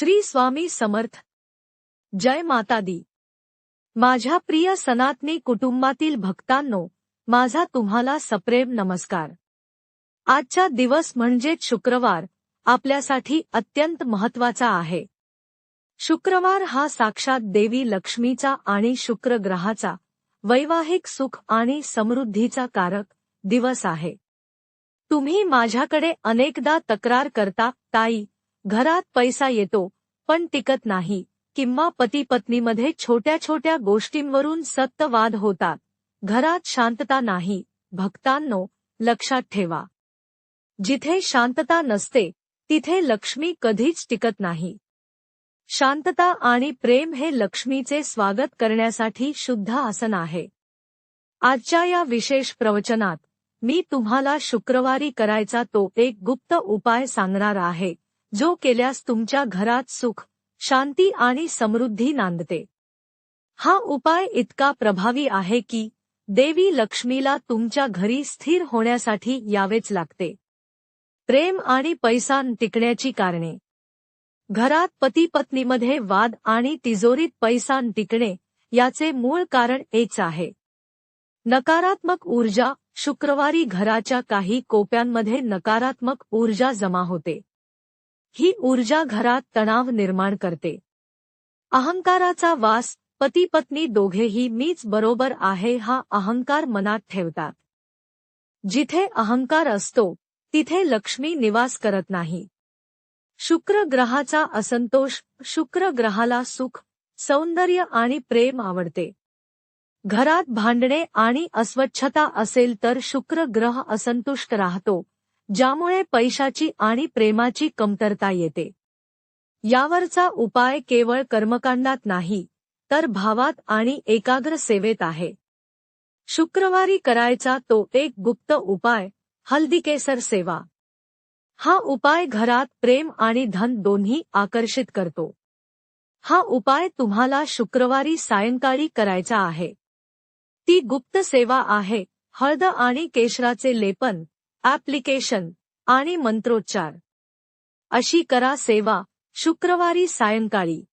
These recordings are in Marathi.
श्री स्वामी समर्थ. जय माता दी माझ्या प्रिय सनातनी कुटुंबातील भक्तांनो माझा तुम्हाला सप्रेम नमस्कार. आजचा दिवस म्हणजेच शुक्रवार आपल्यासाठी अत्यंत महत्त्वाचा आहे. शुक्रवार हा साक्षात देवी लक्ष्मीचा आणि शुक्र ग्रहाचा वैवाहिक सुख आणि समृद्धीचा कारक दिवस आहे. तुम्ही माझ्याकडे अनेकदा तक्रार करता ताई घरात पैसा येतो पण टिकत नाही किंवा पती पत्नीमध्ये छोट्या छोट्या गोष्टींवरून सक्त वाद होतात. घरात शांतता नाही भक्तांनो लक्षात ठेवा. जिथे शांतता नसते तिथे लक्ष्मी कधीच टिकत नाही. शांतता आणि प्रेम हे लक्ष्मीचे स्वागत करण्यासाठी शुद्ध आसन आहे. आजच्या या विशेष प्रवचनात मी तुम्हाला शुक्रवारी करायचा तो एक गुप्त उपाय सांगणार आहे. जो केल्यास तुमच्या घरात सुख शांती आणि समृद्धी नांदते. हा उपाय इतका प्रभावी आहे की देवी लक्ष्मीला तुमच्या घरी स्थिर होण्यासाठी यावेच लागते. प्रेम आणि पैसा टिकण्याची कारणे. घरात पती पत्नीमध्ये वाद आणि तिजोरीत पैसा टिकणे याचे मूळ कारण एच आहे. नकारात्मक ऊर्जा शुक्रवारी घराच्या काही कोप्यांमध्ये नकारात्मक ऊर्जा जमा होते. ही ऊर्जा घरात तणाव निर्माण करते. अहंकाराचा वास पती पत्नी दोघेही मीच बरोबर आहे हा अहंकार मनात ठेवतात. जिथे अहंकार असतो तिथे लक्ष्मी निवास करत नाही. शुक्र ग्रहाचा असंतोष शुक्र ग्रहाला सुख सौंदर्य आणि प्रेम आवडते. घरात भांडणे आणि अस्वच्छता असेल तर शुक्र ग्रह असंतुष्ट राहतो. ज्यामुळे पैशाची आणि प्रेमाची कमतरता येते. यावरचा उपाय केवळ कर्मकांडात नाही तर भावात आणि एकाग्र सेवेत आहे. शुक्रवारी करायचा तो एक गुप्त उपाय हल्दीकेसर सेवा. हा उपाय घरात प्रेम आणि धन दोन्ही आकर्षित करतो. हा उपाय तुम्हाला शुक्रवारी सायंकाळी करायचा आहे. ती गुप्त सेवा आहे हळद आणि केशराचे लेपन ऍप्लिकेशन आणि मंत्रोच्चार. अशी करा सेवा शुक्रवारी सायंकाळी.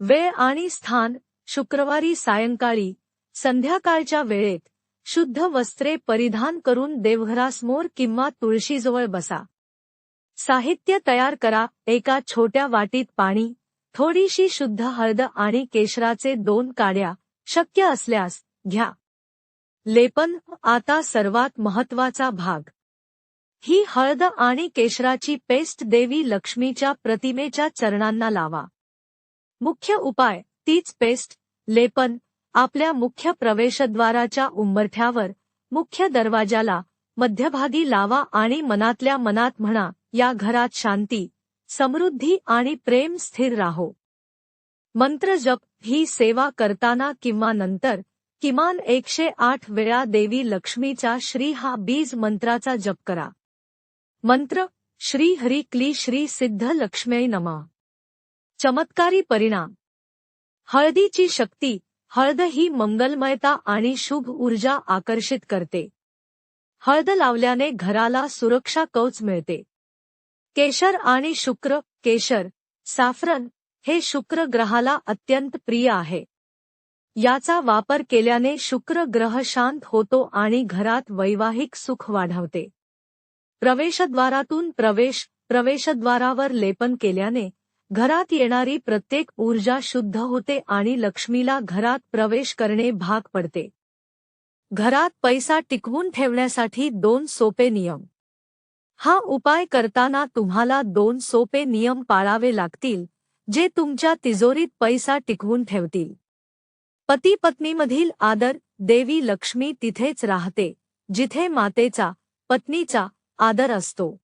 वेळ आणि स्थान शुक्रवारी सायंकाळी. संध्याकाळच्या वेळेत शुद्ध वस्त्रे परिधान करून देवघरासमोर किंवा तुळशीजवळ बसा. साहित्य तयार करा एका छोट्या वाटीत पाणी थोडीशी शुद्ध हळद आणि केशराचे दोन काड्या शक्य असल्यास घ्या. लेपन आता सर्वात महत्त्वाचा भाग. ही हळद आणि केशराची पेस्ट देवी लक्ष्मीच्या प्रतिमेच्या चरणांना लावा. मुख्य उपाय तीच पेस्ट लेपन आपल्या मुख्य प्रवेशद्वाराच्या उंबरठ्यावर मुख्य दरवाजाला मध्यभागी लावा आणि मनातल्या मनात म्हणा या घरात शांती समृद्धी आणि प्रेम स्थिर राहो. मंत्र जप ही सेवा करताना किंवा नंतर किमान एकशे आठ वेळा देवी लक्ष्मीचा श्री हा बीज मंत्राचा जप करा. मंत्र श्री हरी क्ली श्री सिद्ध लक्ष्मी नमा. चमत्कारी परिणाम. हळदीची शक्ती हळद ही मंगलमयता आणि शुभ ऊर्जा आकर्षित करते. हळद लावल्याने घराला सुरक्षा कवच मिळते. केशर आणि शुक्र केशर साफरन हे शुक्र ग्रहाला अत्यंत प्रिय आहे. याचा वापर केल्याने शुक्र ग्रह शांत होतो आणि घरात वैवाहिक सुख वाढवते. प्रवेशद्वारातून प्रवेश प्रवेशद्वारावर लेपन केल्याने घरात येणारी प्रत्येक ऊर्जा शुद्ध होते आणि लक्ष्मीला घरात प्रवेश करणे भाग पडते. घरात पैसा टिकवून ठेवण्यासाठी दोन सोपे नियम. हा उपाय करताना तुम्हाला दोन सोपे नियम पाळावे लागतील जे तुमच्या तिजोरीत पैसा टिकवून ठेवतील. पती पत्नीमधील आदर देवी लक्ष्मी तिथेच राहते जिथे मातेचा पत्नीचा आदर असतो.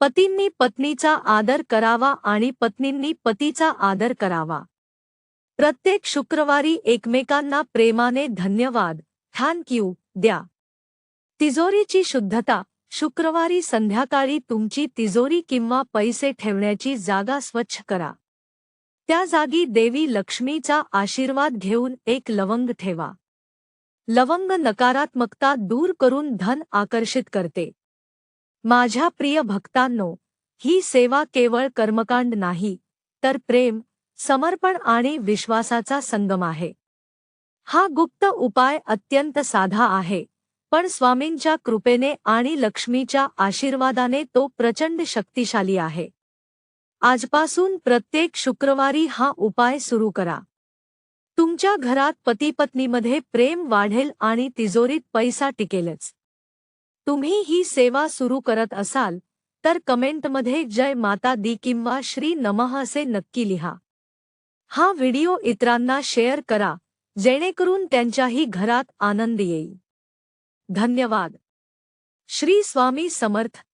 पतींनी पत्नीचा आदर करावा आणि पत्नींनी पतीचा आदर करावा. प्रत्येक शुक्रवारी एकमेकांना प्रेमाने धन्यवाद थँक यू द्या. तिजोरीची शुद्धता शुक्रवारी संध्याकाळी तुमची तिजोरी किंवा पैसे ठेवण्याची जागा स्वच्छ करा. त्या जागी देवी लक्ष्मीचा आशीर्वाद घेऊन एक लवंग ठेवा. लवंग नकारात्मकता दूर करून धन आकर्षित करते. माझ्या प्रिय भक्तांनो ही सेवा केवळ कर्मकांड नाही तर प्रेम समर्पण आणि विश्वासाचा संगम आहे. हा गुप्त उपाय अत्यंत साधा आहे पण स्वामींच्या कृपेने आणि लक्ष्मीच्या आशीर्वादाने तो प्रचंड शक्तिशाली आहे. आजपासून प्रत्येक शुक्रवारी हा उपाय सुरू करा. तुमच्या घरात पतीपत्नीमध्ये प्रेम वाढेल आणि तिजोरीत पैसा टिकेलच. तुम्ही ही सेवा सुरू करत असाल, तर कमेंटमध्ये जय माता दी किंवा श्री नमः असे नक्की लिहा. हा व्हिडिओ इतरांना शेअर करा, जेणेकरून त्यांच्याही घरात आनंद येईल. धन्यवाद. श्री स्वामी समर्थ.